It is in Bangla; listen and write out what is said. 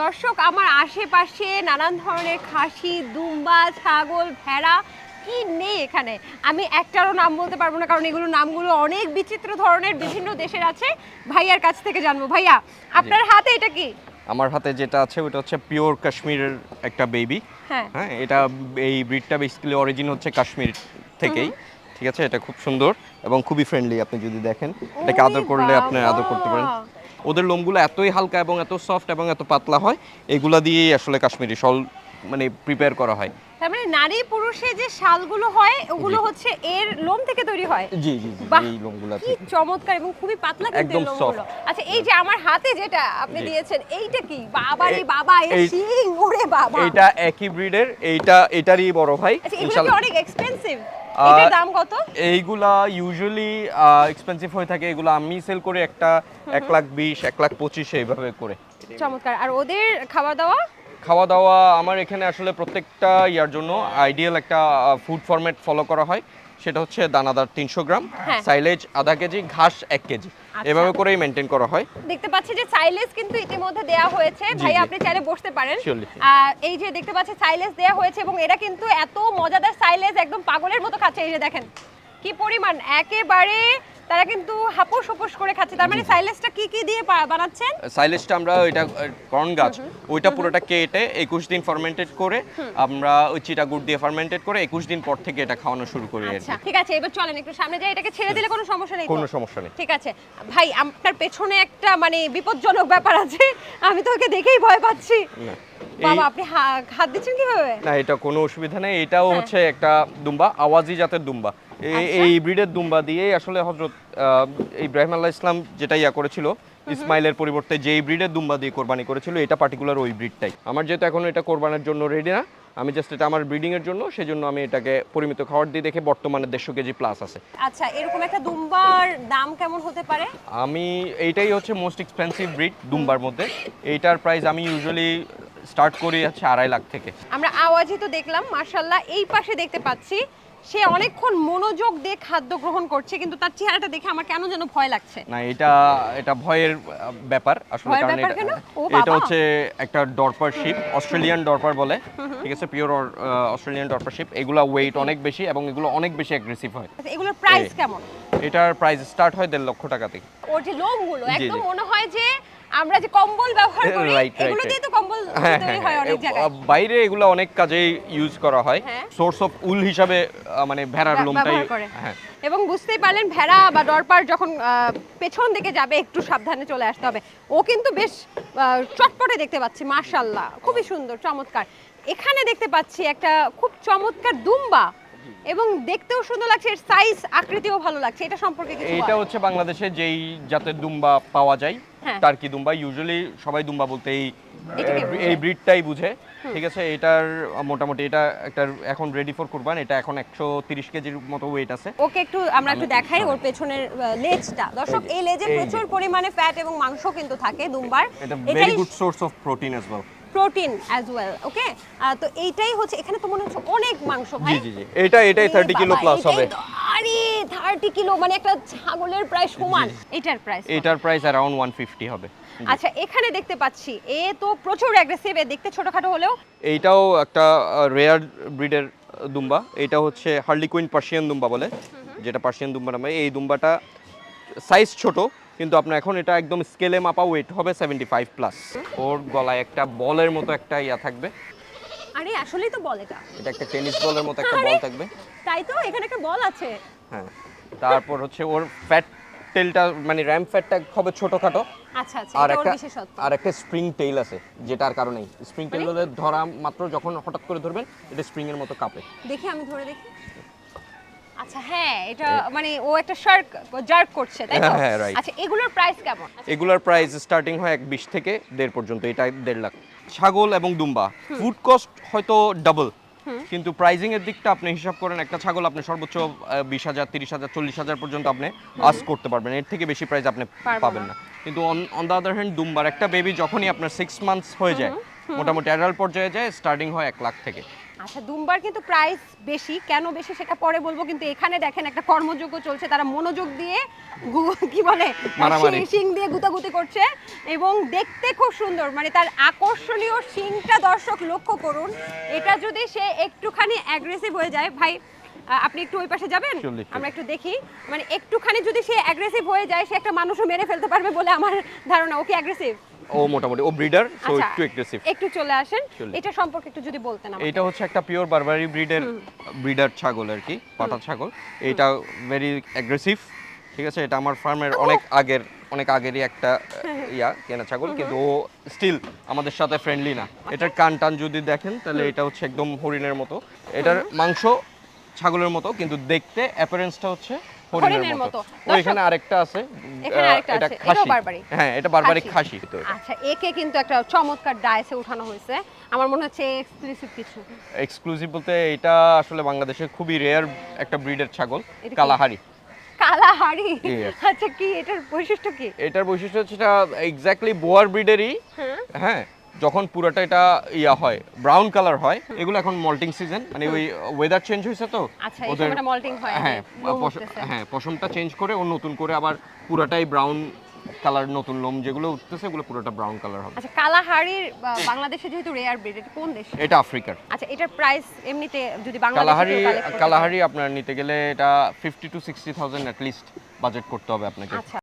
দর্শক আমার আশেপাশে নানান ধরনের খাসি দুম্বা ছাগল ভেড়া কি নেই এখানে? আমি একটারও নাম বলতে পারব না কারণ এগুলো নামগুলো অনেক বিচিত্র ধরনের বিভিন্ন দেশের আছে। ভাইয়ার কাছ থেকে জানব। ভাইয়া আপনার হাতে এটা কি? আমার হাতে যেটা আছে ওটা হচ্ছে পিওর কাশ্মীরের একটা বেবি। হ্যাঁ। হ্যাঁ এটা এই ব্রিডটা বেসিক্যালি অরিজিন হচ্ছে কাশ্মীর থেকেই। ঠিক আছে এটা খুব সুন্দর এবং খুবই ফ্রেন্ডলি আপনি যদি দেখেন। এটাকে আদর করলে আপনি আদর করতে পারেন। ওদের লোমগুলো এতই হালকা এবং এত সফট এবং এত পাতলা হয় এগুলা দিয়েই আসলে কাশ্মীরি শল মানে প্রিপেয়ার করা হয়। তার মানে নারী পুরুষে যে শালগুলো হয় ওগুলো হচ্ছে এর লোম থেকে তৈরি হয়? জি জি জি এই লোমগুলো কি চমৎকার এবং খুবই পাতলা কিন্তু একদম আচ্ছা এই যে আমার হাতে যেটা আপনি দিয়েছেন এইটা কি? বাবা রে বাবা এই- শিং ওরে বাবা! এইটা একই ব্রিডের এইটা এটারই বড় ভাই আচ্ছা এগুলো অনেক এক্সপেন্সিভ এটার দাম কত? এইগুলা ইউজুয়ালি এক্সপেন্সিভ হয়ে থাকে। এগুলো আমি সেল করি একটা এক লাখ বিশ এক লাখ পঁচিশ এইভাবে করে। চমৎকার। আর ওদের খাওয়া দাওয়া? খাওয়া দাওয়া আমার এখানে আসলে প্রত্যেকটা ইয়ার জন্য আইডিয়াল একটা ফুড ফরম্যাট ফলো করা হয়। সেটা হচ্ছে দানাদার তিনশো গ্রাম হ্যাঁ। সাইলেজ আধা কেজি ঘাস এক কেজি। এভাবে করেই মেইনটেইন করা হয়। দেখতে পাচ্ছি যে সাইলেস কিন্তু ইতিমধ্যে দেয়া হয়েছে। ভাই আপনি চাইলে বসতে পারেন। এই যে দেখতে পাচ্ছেন সাইলেস দেয়া হয়েছে এবং এরা কিন্তু এত মজাদার সাইলেস একদম পাগলের মতো খাচ্ছে। এই যে দেখেন। কি পরিমাণ? একেবারে তারা কিন্তু হাপুস হুপুস করে খাচ্ছে। তার মানে সাইলেসটা কি কি দিয়ে বানাচ্ছেন? সাইলেজটা আমরা ওইটা কর্ন গাছ। ওইটা পুরোটা কেটে একুশ দিন ফার্মেন্টেড করে আমরা ওই চিটা গুড় দিয়ে ফার্মেন্টেড করে একুশ দিন পর থেকে এটা খাওয়ানো শুরু করি আচ্ছা ঠিক আছে এবার চলেন একটু সামনে যাই। এটাকে ছেড়ে দিলে কোনো সমস্যা নেই কোনো সমস্যা নেই। ঠিক আছে। ভাই আপনার পেছনে একটা মানে বিপজ্জনক ব্যাপার আছে। আমি তো ওকে দেখেই ভয় পাচ্ছি। বাবা আপনি হাত দিচ্ছেন কীভাবে? না এটা কোনো অসুবিধা নেই। এটাও হ্যাঁ। হচ্ছে একটা দুম্বা আওয়াজি জাতের দুম্বা। এই- আচ্ছা। এই ব্রিডের দুম্বা দিয়েই আসলে হজরত ইব্রাহিম আল্লাহ ইসলাম যেটা ইয়া করেছিল ইসমাইলের পরিবর্তে যেই ব্রিডের দুম্বা দিয়ে কোরবানি করেছিল এটা পার্টিকুলার ওই ব্রিডটাই আমার যেহেতু এখন এটা কোরবানের জন্য রেডি না আমি জাস্ট এটা আমার ব্রিডিং এর জন্য সেজন্য আমি এটাকে পরিমিত খাবার দিয়ে দেখে বর্তমানে দেড়শো কেজি প্লাস আছে। আচ্ছা এরকম একটা দুম্বার দাম কেমন হতে পারে? আমি এইটাই হচ্ছে মোস্ট এক্সপেন্সিভ ব্রিড দুম্বার মধ্যে। এইটার প্রাইস আমি ইউজুয়ালি স্টার্ট করি হচ্ছে আড়াই লাখ থেকে। আমরা আওয়াজই তো দেখলাম মার্শাল্লাহ এই পাশে দেখতে পাচ্ছি। সে অনেকক্ষণ মনোযোগ দিয়ে খাদ্য গ্রহণ করছে কিন্তু তার চেহারাটা দেখে আমার কেন যেন ভয় লাগছে। না এটা এটা ভয়ের ব্যাপার আসলে কারণ এটা এটা হচ্ছে একটা ডরপার শিপ অস্ট্রেলিয়ান ডরপার বলে। ঠিক আছে পিওর অস্ট্রেলিয়ান ডরপার শিপ এগুলা ওয়েট অনেক বেশি এবং এগুলো অনেক বেশি অ্যাগ্রেসিভ হয়। আচ্ছা, এগুলোর প্রাইস কেমন? এটার প্রাইস স্টার্ট হয় দেড় লক্ষ টাকা থেকে। ওর যে লোমগুলো একদম মনে হয় যে আমরা যে কম্বল ব্যবহার করি এগুলো দিয়ে তো কম্বল হ্যাঁ তৈরি হ্যাঁ হয় অনেক হ্যাঁ। জায়গায়। বাইরে এগুলো অনেক কাজেই ইউজ করা হয়। হ্যাঁ। সোর্স অফ উল হিসাবে মানে ভেড়ার লোমটাই হ্যাঁ। এবং বুঝতেই পারলেন ভেড়া বা ডরপার যখন পেছন দিকে যাবে একটু সাবধানে চলে আসতে হবে। ও কিন্তু বেশ চটপটে দেখতে পাচ্ছি মার্শাল্লাহ খুবই সুন্দর চমৎকার। এখানে দেখতে পাচ্ছি একটা খুব চমৎকার দুম্বা এবং দেখতেও সুন্দর লাগছে এর সাইজ আকৃতিও ভালো লাগছে এটা সম্পর্কে কিছু বল। হচ্ছে বাংলাদেশে যেই জাতের দুম্বা পাওয়া যায় হ্যাঁ। টার্কি দুম্বা? ইউজুয়ালি সবাই দুম্বা বলতে এই এই- ব্রিডটাই বুঝে ঠিক আছে? এটার মোটামুটি এটা একটা এখন রেডি ফর কুরবান এটা এখন একশো তিরিশ কেজির মতো ওয়েট আছে। ওকে একটু আমরা একটু দেখাই ওর পেছনের লেজটা দর্শক এই লেজে প্রচুর পরিমাণে ফ্যাট এবং মাংস কিন্তু থাকে দুম্বার। এটা very good source of protein as well protein as well okay তো এইটাই হচ্ছে এখানে তো মনে হচ্ছে অনেক মাংস ভাই। জি জি। এটা এটাই এ থার্টি কিলো প্লাস হবে। আরে থার্টি কিলো মানে একটা ছাগলের প্রায় সমান এটার প্রাইস এটার প্রাইস ওয়ান ফিফটি হবে। আচ্ছা এখানে দেখতে পাচ্ছি এ তো প্রচুর অ্যাগ্রেসিভ এ দেখতে ছোটখাটো হলেও। এইটাও একটা রেয়ার ব্রিডের দুম্বা। এটা হচ্ছে হার্লি কুইন পার্সিয়ান দুম্বা বলে। যেটা পার্সিয়ান দুম্বা নামে। এই দুম্বাটা সাইজ ছোট কিন্তু আপনার এখন এটা একদম স্কেলে মাপা ওয়েট হবে সেভেন্টি ফাইভ প্লাস ওর গলায় একটা বলের মতো একটা ইয়া থাকবে। আরে আসলেই তো বল এটা। এটা একটা টেনিস বলের মতো একটা বল থাকবে। তাই তো এখানে একটা বল আছে। হ্যাঁ তারপর হচ্ছে ওর ফ্যাট টেলটা মানে র্যাম ফ্যাটটা হবে ছোটখাটো। আচ্ছা আচ্ছা আর একটা বিশেষত্ব। আর একটা স্প্রিং টেইল আছে যেটার কারণেই স্প্রিং টেইল ধরা মাত্র যখন হঠাৎ করে ধরবেন এটা স্প্রিং এর মতো কাঁপে। দেখি আমি ধরে দেখি। আচ্ছা হ্যাঁ এটা মানে ও একটা শার্ক জার্ক করছে তাই তো? হ্যাঁ, right. আচ্ছা এগুলোর প্রাইস কেমন? এগুলোর প্রাইস স্টার্টিং হয় এক বিশ থেকে দেড় পর্যন্ত এটা দেড় লাখ। ছাগল এবং দুম্বা ফুড কস্ট হয়তো ডাবল কিন্তু প্রাইজিং এর দিকটা আপনি হিসাব করেন একটা ছাগল আপনি সর্বোচ্চ বিশ হাজার তিরিশ হাজার চল্লিশ হাজার পর্যন্ত আপনি আস করতে পারবেন এর থেকে বেশি প্রাইস আপনি পাবেন না। না। কিন্তু অন দ্য আদার হ্যান্ড দুম্বার একটা বেবি যখনই আপনার সিক্স মান্থস হয়ে যায় মোটামুটি অ্যাডাল্ট পর্যায়ে যায় স্টার্টিং হয় এক লাখ থেকে। আচ্ছা দুমবার কিন্তু প্রাইস বেশি। কেন বেশি সেটা পরে বলব কিন্তু এখানে দেখেন একটা কর্মযোগ্য চলছে। তারা মনোযোগ দিয়ে কি বলে শিং দিয়ে গুতাগুতি করছে এবং দেখতে খুব সুন্দর। মানে তার আকর্ষণীয় শিংটা দর্শক লক্ষ্য করুন। এটা যদি সে একটুখানি অ্যাগ্রেসিভ হয়ে যায় ভাই আপনি একটু ওই পাশে যাবেন? আমরা একটু দেখি। মানে একটুখানি যদি সে অ্যাগ্রেসিভ হয়ে যায় সে একটা মানুষও মেরে ফেলতে পারবে বলে আমার ধারণা। ও কি অ্যাগ্রেসিভ ও মোটামুটি ও ব্রিডার সো আচ্ছা একটু এগ্রেসিভ একটু চলে আসেন এটা সম্পর্কে একটু যদি বলতেন আমাকে। এটা হচ্ছে একটা পিওর বারবারি ব্রিডের ব্রিডার ছাগল আর কি পাটা ছাগল। এটা ভেরি অ্যাগ্রেসিভ ঠিক আছে? এটা আমার ফার্মের অনেক আগের অনেক আগেরই একটা ইয়া কেনা ছাগল কিন্তু ও স্টিল আমাদের সাথে ফ্রেন্ডলি না। এটার কান টান যদি দেখেন তাহলে এটা হচ্ছে একদম হরিণের মতো। এটার মাংস ছাগলের মতো কিন্তু দেখতে অ্যাপারেন্সটা হচ্ছে হরিণের মতো। এখানে আরেকটা আছে এটা খাসি। হ্যাঁ এটা বারবারি খাসি। খাসি তো আচ্ছা একে কিন্তু একটা চমৎকার ডাইসে উঠানো হয়েছে। আমার মনে হচ্ছে এক্সক্লুসিভ কিছু। এক্সক্লুসিভ বলতে এটা আসলে বাংলাদেশে খুবই রেয়ার একটা ব্রিডের ছাগল কালাহারি। কালাহারি? আচ্ছা কি এটার বৈশিষ্ট্য কি? এটার বৈশিষ্ট্য হচ্ছে এটা এক্স্যাক্টলি বোয়ার ব্রিডেরই হ্যাঁ। হ্যাঁ যখন পুরোটা এটা ইয়া হয় ব্রাউন কালার হয় এগুলো এখন মল্টিং সিজন মানে ওই ওয়েদার চেঞ্জ হয়েছে তো? আচ্ছা মল্টিং হয় হ্যাঁ। হ্যাঁ পশমটা চেঞ্জ করে ও নতুন করে আবার পুরোটাই ব্রাউন কালার নতুন লোম যেগুলো উঠতেছে ওগুলো পুরোটা ব্রাউন কালার হবে। আচ্ছা কালাহারির বাংলাদেশে যেহেতু রেয়ার ব্রিড এটা কোন দেশ? এটা আফ্রিকার। আচ্ছা এটার প্রাইস এমনিতে যদি বাংলাদেশে কালাহারি কালাহারি আপনার নিতে গেলে এটা fifty to sixty thousand at least budget করতে হবে আপনাকে। আচ্ছা।